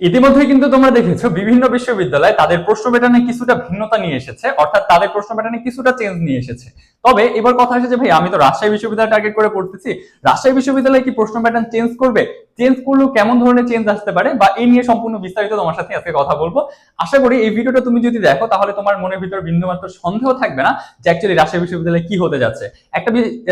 ইতিমধ্যে কিন্তু তোমরা দেখেছ বিভিন্ন বিশ্ববিদ্যালয় তাদের প্রশ্ন প্যাটার্নে কিছুটা ভিন্নতা নিয়ে এসেছে, অর্থাৎ তাদের প্রশ্ন প্যাটার্নে কিছুটা চেঞ্জ নিয়ে এসেছে। তবে এবার কথা আসে যে ভাই, আমি তো রাজশাহী বিশ্ববিদ্যালয় টার্গেট করে পড়তেছি। রাজশাহী বিশ্ববিদ্যালয় কি প্রশ্ন প্যাটার্ন চেঞ্জ করবে? চেঞ্জ করলেও কেমন ধরনের চেঞ্জ আসতে পারে বা এই নিয়ে সম্পূর্ণ বিস্তারিত তোমার সাথে আজকে কথা বলব। আশা করি এই ভিডিওটা তুমি যদি দেখো, তাহলে তোমার মনের ভিতর বিন্দুমাত্র সন্দেহ থাকবে না যে অ্যাকচুয়ালি রাজশাহী বিশ্ববিদ্যালয়ে কি হতে যাচ্ছে। একটা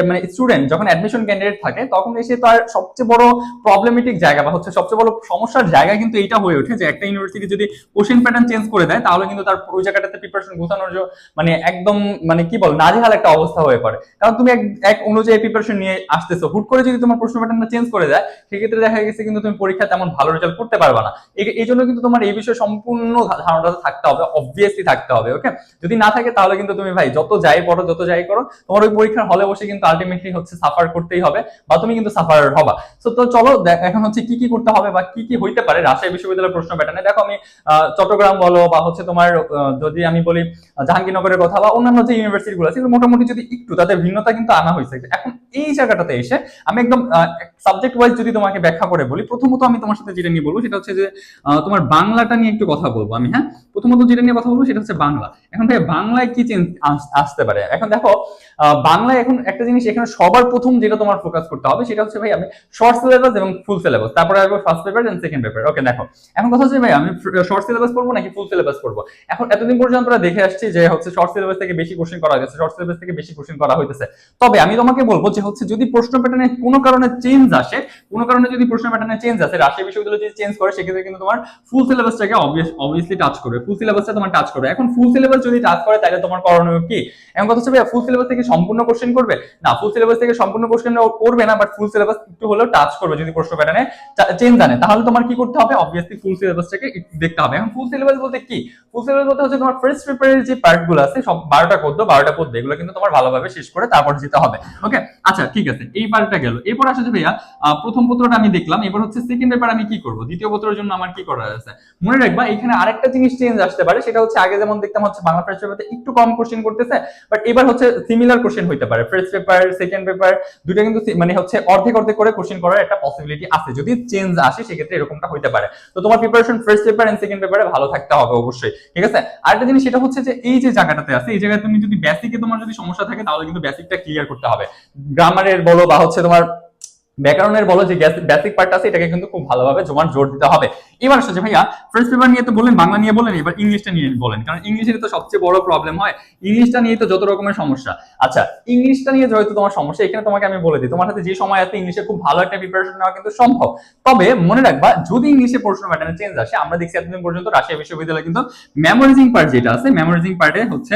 মানে স্টুডেন্ট যখন অ্যাডমিশন ক্যান্ডিডেট থাকে, তখন এসে তার সবচেয়ে বড় প্রবলেমেটিক জায়গা বা হচ্ছে সবচেয়ে বড় সমস্যার জায়গা কিন্তু এইটা হয়ে ওঠে যে একটা ইউনিভার্সিটি যদি কোশ্চেন প্যাটার্ন চেঞ্জ করে দেয়, তাহলে কিন্তু তার ওই জায়গাটাতে প্রিপারেশন গোছানোর জন্য মানে একদম মানে কি বল নাজেহাল একটা অবস্থা হয়ে পড়ে। কারণ তুমি এক এক অনুযায়ী প্রিপারেশন নিয়ে আসতেছো। হুট করে যদি তোমার প্রশ্ন প্যাটার্নটা চেঞ্জ করে দেয়, সেক্ষেত্রে দেখা গেছে কিন্তু তুমি পরীক্ষা তেমন ভালো রেজাল্ট করতে পারবে না। এই- জন্য কিন্তু তোমার এই বিষয়ে সম্পূর্ণ ধারণাটা থাকতে হবে অবভিয়াসলি থাকতে হবে ওকে যদি না থাকে তাহলে কিন্তু তুমি ভাই যত যাই পড়ো, যত যাই করো, তোমার ওই পরীক্ষার হলে বসে কিন্তু আলটিমেটলি হচ্ছে সাফার করতেই হবে বা তুমি কিন্তু সাফার হবা। সো তো চলো এখন হচ্ছে কি কি করতে হবে বা কি কি হইতে পারে রাজশাহী বিশ্ববিদ্যালয়ের প্রশ্ন প্যাটার্নে দেখো আমি চট্টগ্রাম বলো বা হচ্ছে তোমার যদি আমি বলি জাহাঙ্গীরনগরের কথা বা অন্যান্য যে ইউনিভার্সিটি গুলো আছে মোটামুটি যদি একটু তাদের ভিন্নতা কিন্তু আনা হয়েছে। এখন এই জায়গাটাতে এসে আমি একদম সাবজেক্ট ওয়াইজ যদি তোমাকে ব্যাখ্যা করে বলি। প্রথমত আমি তোমার সাথে যেটা নিয়ে বলব সেটা হচ্ছে যে তোমার বাংলাটা নিয়ে একটু কথা বলব আমি হ্যাঁ? প্রথমত যেটা নিয়ে কথা বলব সেটা হচ্ছে বাংলা। এখন ভাই বাংলায় কি চেঞ্জ আসতে পারে? এখন দেখো বাংলায় এখন একটা জিনিস এখানে সবার প্রথম যেটা তোমার ফোকাস করতে হবে সেটা হচ্ছে ভাই আমি শর্ট সিলেবাস এবং ফুল সিলেবাস তারপরে আসব first paper and second paper okay দেখো। এখন কথা হচ্ছে ভাই, আমি শর্ট সিলেবাস পড়ব নাকি ফুল সিলেবাস পড়ব? এখন এতদিন পর্যন্ত আমরা দেখে আসছি যে হচ্ছে শর্ট সিলেবাস থেকে বেশি কোশ্চেন করা গেছে শর্ট সিলেবাস থেকে বেশি কোশ্চেন করা হইতেছে। তবে আমি তোমাকে বলব যে হচ্ছে যদি প্রশ্ন প্যাটার্নে কোনো কারণে চেঞ্জ আসে, কোনো কারণে যদি প্রশ্ন প্যাটার্নে চেঞ্জ আসে রাজশাহী বিশ্ববিদ্যালয় যদি চেঞ্জ করে, সেক্ষেত্রে কিন্তু তোমার ফুল সিলেবাসটাকে অবভিয়াসলি টাচ করবে। ফুল সিলেবাসটা তোমার টাচ করবে। এখন ফুল সিলেবাস যদি টাচ করে, তাহলে তোমার করণীয় কি? এখন কথা হচ্ছে ফুল সিলেবাস থেকে সম্পূর্ণ কোশ্চেন করবে? না ফুল সিলেবাস থেকে সম্পূর্ণ কোশ্চেন করবে না বাট ফুল সিলেবাস একটু হলেও টাচ করবে যদি প্রশ্ন প্যাটার্নে চেঞ্জ আনে তাহলে তোমার কি করতে হবে? অবভিয়াসলি ফুল সিলেবাসটাকে দেখতে হবে। এখন ফুল সিলেবাস বলতে কি? ফুল সিলেবাস বলতে হচ্ছে তোমার ফার্স্ট পেপারের যে পার্টগুলো আছে, সব বারোটা পদ্য বারোটা পদ্য, এগুলো কিন্তু তোমার ভালোভাবে শেষ করে তারপর যেতে হবে। ওকে আচ্ছা ঠিক আছে, এই পার্টটা গেল। এরপর আসলে ভাইয়া প্রথম পত্রটা আমি দেখলাম, এবার হচ্ছে সেকেন্ড পেপার আমি কি করব? দ্বিতীয় পত্রের জন্য আমার কি করার আছে? মনে রাখবা, এখানে আরেকটা জিনিস চেঞ্জ আসতে পারে, সেটা হচ্ছে আগে যেমন দেখতাম হচ্ছে বাংলা ফার্স্ট পেপারতে একটু কম কোশ্চেন করতেছে বাট এবার হচ্ছে সিমিলার কোশ্চেন হইতে পারে। ফার্স্ট পেপার সেকেন্ড পেপার দুটো কিন্তু মানে হচ্ছে অর্ধেক অর্ধেক করে কোশ্চেন করার একটা পসিবিলিটি আছে। যদি চেঞ্জ আসে, সেক্ষেত্রে এরকমটা হইতে পারে। তো তোমার preparation first paper and second পেপারে ভালো থাকতে হবে অবশ্যই, ঠিক আছে? আরেকটা জিনিস সেটা হচ্ছে যে, এই যে জায়গাটাতে আছে, এই জায়গায় তুমি যদি বেসিকে তোমার যদি সমস্যা থাকে, তাহলে কিন্তু বেসিকটা ক্লিয়ার করতে হবে। গ্রামারের বলো বা হচ্ছে তোমার ব্যাকরণের বলো যে বেসিক পার্ট আছে, এটাকে কিন্তু খুব ভালোভাবে জমার জোর দিতে হবে। এবার আসছে ভাইয়া ফার্স্ট পেপার নিয়ে তো বললেন, বাংলা নিয়ে বলেন এবার ইংলিশটা নিয়ে বলেন। কারণ ইংলিশের তো সবচেয়ে বড় প্রবলেম হয়। ইংলিশটা নিয়ে তো যত রকমের সমস্যা। আচ্ছা ইংলিশটা নিয়ে যেহেতু তোমার সমস্যা, এখানে তোমাকে আমি বলে দিই, তোমার হাতে যে সময় আছে, ইংলিশে খুব ভালো একটা প্রিপারেশন নেওয়া কিন্তু সম্ভব। তবে মনে রাখবা, যদি ইংলিশে প্রশ্ন প্যাটার্ন চেঞ্জ আসে, আমরা দেখছি এতদিন পর্যন্ত রাশিয়া বিশ্ববিদ্যালয় কিন্তু মেমোরাইজিং পার্ট যেটা আছে মেমোরাইজিং পার্টে হচ্ছে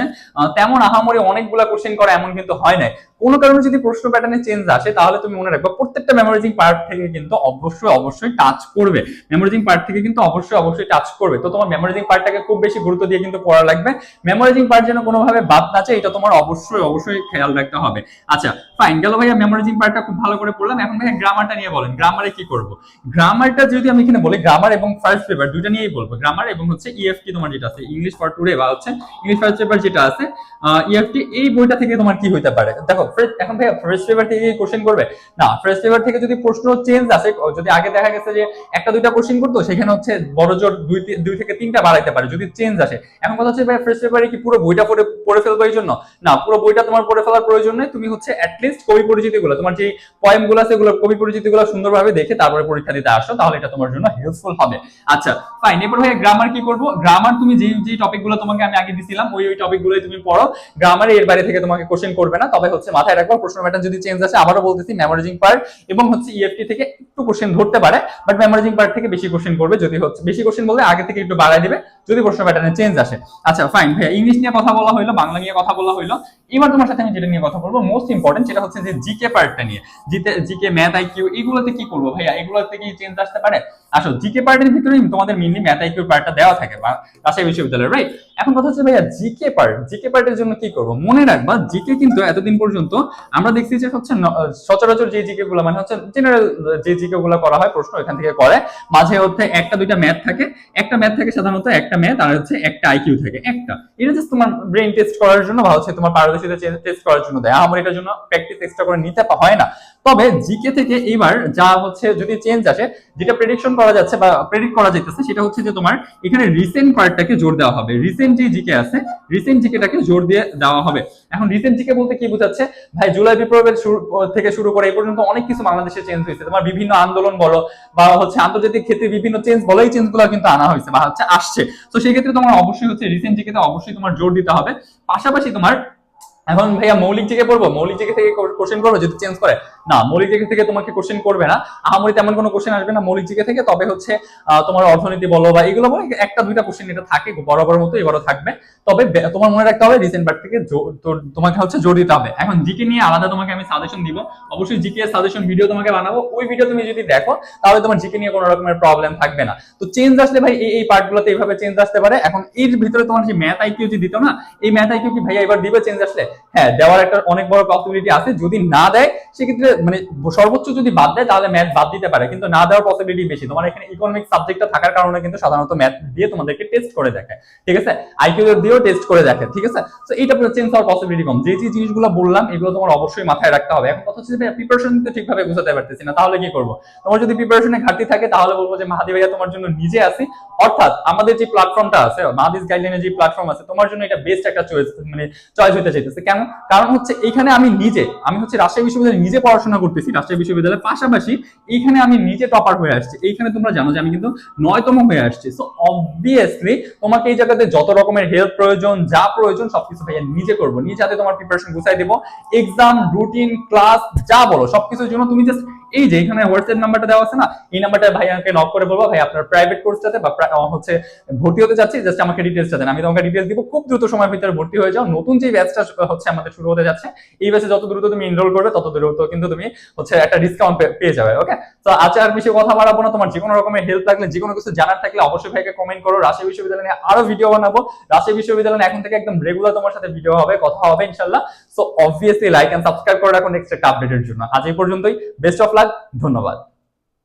তেমন আহামরি অনেকগুলা কোশ্চেন করা এমন কিন্তু হয় নাই। কোনো কারণে যদি প্রশ্ন প্যাটার্নে চেঞ্জ আসে, তাহলে তুমি মনে রাখবা প্রত্যেকটা মেমোরাইজিং পার্ট থেকে কিন্তু অবশ্যই অবশ্যই টাচ করবে। মেমোরাইজিং পার্ট থেকে কিন্তু অবশ্যই অবশ্যই টাচ করবে। তো তোমার মেমোরাইজিং পার্টটাকে খুব বেশি গুরুত্ব দিয়ে কিন্তু পড়া লাগবে। মেমোরাইজিং পার্ট যেন কোনোভাবে বাদ না যায়, এটা তোমার অবশ্যই অবশ্যই খেয়াল রাখতে হবে। আচ্ছা ফাইন গেল ভাইয়া মেমোরাইজিং পার্টটা খুব ভালো করে পড়লাম। এখন ভাইয়া গ্রামারটা নিয়ে বলেন গ্রামারে কি করব? গ্রামারটা যদি আমি এখানে বলি গ্রামার এবং ফার্স্ট পেপার দুইটা নিয়েই বলব। গ্রামার এবং হচ্ছে ইএফটি তোমার যেটা আছে ইংলিশ ফর টুডে বা হচ্ছে ইংলিশ ফার্স্ট পেপার যেটা আছে ইএফটি এই বইটা থেকে তোমার কি হইতে পারে? দেখো first- এখন ফার্স্ট পেপার থেকে কোশ্চেন করবে? না ফার্স্ট পেপার থেকে যদি প্রশ্ন চেঞ্জ আসে যদি আগে দেখা গেছে যে একটা, দুইটা কোশ্চেন করতো, সেখানে হচ্ছে বড় জোর দুই দুই থেকে তিনটা বাড়াইতে পারে যদি চেঞ্জ আসে। এখন কথা হচ্ছে ভাই ফার্স্ট পেপারে কি পুরো বইটা পড়ে পড়ে ফেলব এই জন্য? না, পুরো বইটা তোমার পড়ে ফেলার প্রয়োজন নেই, তুমি হচ্ছে অ্যাটলিস্ট কবি পরিচিতি গুলো তোমার যে পয়েমগুলো আছে এগুলো, কবি পরিচিতি গুলো সুন্দরভাবে দেখে তারপরে পরীক্ষা দিতে আসো, তাহলে এটা তোমার জন্য হেল্পফুল হবে। আচ্ছা ফাইন এরপর ভাই গ্রামার কি করব? গ্রামার তুমি যে যে টপিকগুলো তোমাকে আমি আগে দিছিলাম, ওই ওই টপিক গুলোই তুমি পড়ো। গ্রামারে এর বাইরে থেকে তোমাকে কোশ্চেন করবে না, তবে হচ্ছে মাথায় রাখব, প্রশ্ন প্যাটার্ন যদি চেঞ্জ আসে, আবারও বলতেছি মেমোরাইজিং পার্ট এবং হচ্ছে ইএফটি থেকে একটু কোশ্চেন ধরতে পারে বাট মেমোরাইজিং পার্ট থেকে বেশি কোশ্চেন করবে যদি হচ্ছে। বেশি কোশ্চেন বলতে আগে থেকে একটু বাড়ায় দিবে, যদি প্রশ্ন প্যাটার্নে চেঞ্জ আসে। আচ্ছা ফাইন ভাইয়া ইংলিশ নিয়ে কথা বলা হইল, বাংলা নিয়ে কথা বলা হইল। এবার তোমার সাথে আমি যেটা নিয়ে কথা বলব মোস্ট ইম্পর্টেন্ট সেটা হচ্ছে যে জিকে পার্টটা নিয়ে। জিকে ম্যাথ আইকিউ এগুলোতে কি করব ভাইয়া? এগুলোতে কি চেঞ্জ আসতে পারে? আসো জিকে পার্টের ভিতরে তোমাদের মেনলি ম্যাথ আইকিউ পার্টটা দেওয়া থাকে, বা রাজশাহী বিশ্ববিদ্যালয় রাইট এখন কথা হচ্ছে ভাইয়া জিকে পার্ট জিকে পার্টের জন্য কি করব? মনে রাখবা জিকে কিন্তু এতদিন পর্যন্ত আমরা দেখছি যে হচ্ছে সচরাচর যে জিকে গুলো মানে হচ্ছে জেনারেল যে জিকে গুলো করা হয়, প্রশ্ন এখান থেকে করে। মাঝে হচ্ছে একটা, দুইটা ম্যাথ থাকে। একটা ম্যাথ থাকে সাধারণত একটা ম্যাথ আর হচ্ছে একটা আইকিউ থাকে, একটা। এটা জাস্ট তোমার ব্রেন টেস্ট করার জন্য বা হচ্ছে তোমার পারদর্শী আরওসি তে টেস্ট করার জন্য দেয়। আমার এটার জন্য প্র্যাকটিস এক্সট্রা করে নিতে হয় না। তবে জিকে থেকে এবার যা হচ্ছে যদি চেঞ্জ আসে, যেটা প্রেডিকশন করা যাচ্ছে বা প্রেডিক্ট করা যাইতেছে, সেটা হচ্ছে যে তোমার এখানে রিসেন্ট পার্টটাকে জোর দেওয়া হবে। রিসেন্ট যে জিকে আছে রিসেন্ট জিকেটাকে জোর দিয়ে দেওয়া হবে। এখন রিসেন্ট জিকে বলতে কি বোঝাচ্ছে? ভাই, জুলাই বিপ্লবের থেকে শুরু করে এই পর্যন্ত অনেক কিছু বাংলাদেশে চেঞ্জ হয়েছে। তোমার বিভিন্ন আন্দোলন বলো, বা হচ্ছে আন্তর্জাতিক ক্ষেত্রে বিভিন্ন চেঞ্জ বলো, এই চেঞ্জগুলো কিন্তু আনা হয়েছে বা হচ্ছে আসছে। তো সেই ক্ষেত্রে তোমার অবশ্যই হচ্ছে রিসেন্ট জিকেতে অবশ্যই তোমার জোর দিতে হবে। পাশাপাশি তোমার, এখন ভাইয়া মৌলিক জিকে পড়ব, মৌলিক জিকে থেকে কোশ্চেন করবে, যদি চেঞ্জ করে। না মৌলিক থেকে তোমাকে কোশ্চেন করবে না। আহামরি তেমন কোনো কোশ্চেন আসবে না। মৌলিক জিকে থেকে তবে হচ্ছে তোমার অর্থনীতি বলো বা এগুলো বলো, একটা দুইটা কোশ্চেন এটা থাকে, বরাবর মতো এবারও থাকবে। তবে তোমার মনে রাখতে হবে রিসেন্ট পার্ট থেকে তোমাকে হচ্ছে জোর দিতে হবে। এখন জিকে নিয়ে আলাদা তোমাকে আমি সাজেশন দিব। অবশ্যই জিকে এর সাজেশন ভিডিও তোমাকে বানাবো। ওই ভিডিও তুমি যদি দেখো, তাহলে তোমার জিকে নিয়ে কোনো রকমের প্রবলেম থাকবে না। তো চেঞ্জ আসলে ভাই, এই এই পার্টগুলোতে এইভাবে চেঞ্জ আসতে পারে। এখন এর ভিতরে তোমার যে ম্যাথ আইকিউ যে দিত না, এই ম্যাথ আইকিউ কি ভাইয়া এবার দিবে চেঞ্জ আসলে? হ্যাঁ দেওয়ার একটা অনেক বড় পসিবিলিটি আছে। যদি না দেয়, সেক্ষেত্রে মানে সর্বোচ্চ যদি বাদ দেয়, তাহলে ম্যাথ বাদ দিতে পারে। কিন্তু না দেওয়ার পসিবিলিটি বেশি। তোমার এখানে ইকোনমিক সাবজেক্টটা থাকার কারণে কিন্তু সাধারণত ম্যাথ দিয়ে তোমাদেরকে টেস্ট করে দেখে। ঠিক আছে? আইকিউ দিয়েও টেস্ট করে দেখে। ঠিক আছে? তো এইটা চেঞ্জ হওয়ার পসিবিলিটি কম। যে যে জিনিসগুলো বললাম, এগুলো তোমার অবশ্যই মাথায় রাখতে হবে। এখন কথা হচ্ছে যে প্রিপারেশন তো ঠিকভাবে বুঝাতে পারতেছি না, তাহলে কি করব? তোমার যদি প্রিপারেশনে ঘাটতি থাকে, তাহলে বলব যে, মাহাদি ভাইয়া, তোমার জন্য নিজে আছি। অর্থাৎ, আমাদের যে প্ল্যাটফর্মটা আছে, মাহাদিস গাইডলাইনের যে প্ল্যাটফর্ম আছে, তোমার জন্য এটা বেস্ট একটা চয়েস মানে চয়েস হতে চাইতেছে। কেন? কারণ হচ্ছে এইখানে আমি নিজে, আমি হচ্ছে রাজশাহী বিশ্ববিদ্যালয়ে নিজে পড়াশোনা করতেছি রাজশাহী বিশ্ববিদ্যালয়ের পাশাপাশি এইখানে আমি নিজে টপার হয়ে আসছি। এইখানে তোমরা জানো যে আমি কিন্তু নয়তম হয়ে আসছি। সো অবভিয়াসলি তোমাকে এই জায়গাতে যত রকমের হেল্প প্রয়োজন, যা প্রয়োজন সবকিছু ভাইয়া নিজে করব। নিজে হাতে তোমার প্রিপারেশন গুছাই দেবো। এক্সাম রুটিন ক্লাস যা বলো, সবকিছুর জন্য তুমি জাস্ট এই যে এখানে হোয়াটসঅ্যাপ নাম্বারটা দেওয়া আছে না, এই নাম্বারটা ভাই আমাকে নক করে বলব ভাই আপনার প্রাইভেট কোর্সটাতে বা হচ্ছে ভর্তি হতে যাচ্ছি জাস্ট আমাকে ডিটেলসটা দেন। আমি তোমাকে ডিটেলস দিব, খুব দ্রুত সময়ের ভিতরে ভর্তি হয়ে যাও। নতুন যে ব্যাচটা হচ্ছে আমাদের শুরু হতে যাচ্ছে, এই ব্যাচে যত দ্রুত তুমি এনরোল করবে, তত দ্রুত কিন্তু তুমি হচ্ছে একটা ডিসকাউন্ট পেয়ে যাবে ওকে তো আচার বেশি কথা বাড়াবো না, তোমার যে কোনো রকমের হেল্প লাগলে যে কোনো কিছু জানার থাকলে অবশ্যই ভাইকে কমেন্ট করো। রাশি বিশ্ববিদ্যালয় নিয়ে আরও ভিডিও বানাবো। রাশি বিশ্ববিদ্যালয় এখন থেকে একদম রেগুলার তোমার সাথে ভিডিও হবে, কথা হবে ইনশাল্লাহ so obviously like and subscribe করে রাখো নেক্সট একটা আপডেটের জন্য। আজ এই পর্যন্তই। বেস্ট অফ লাক ধন্যবাদ।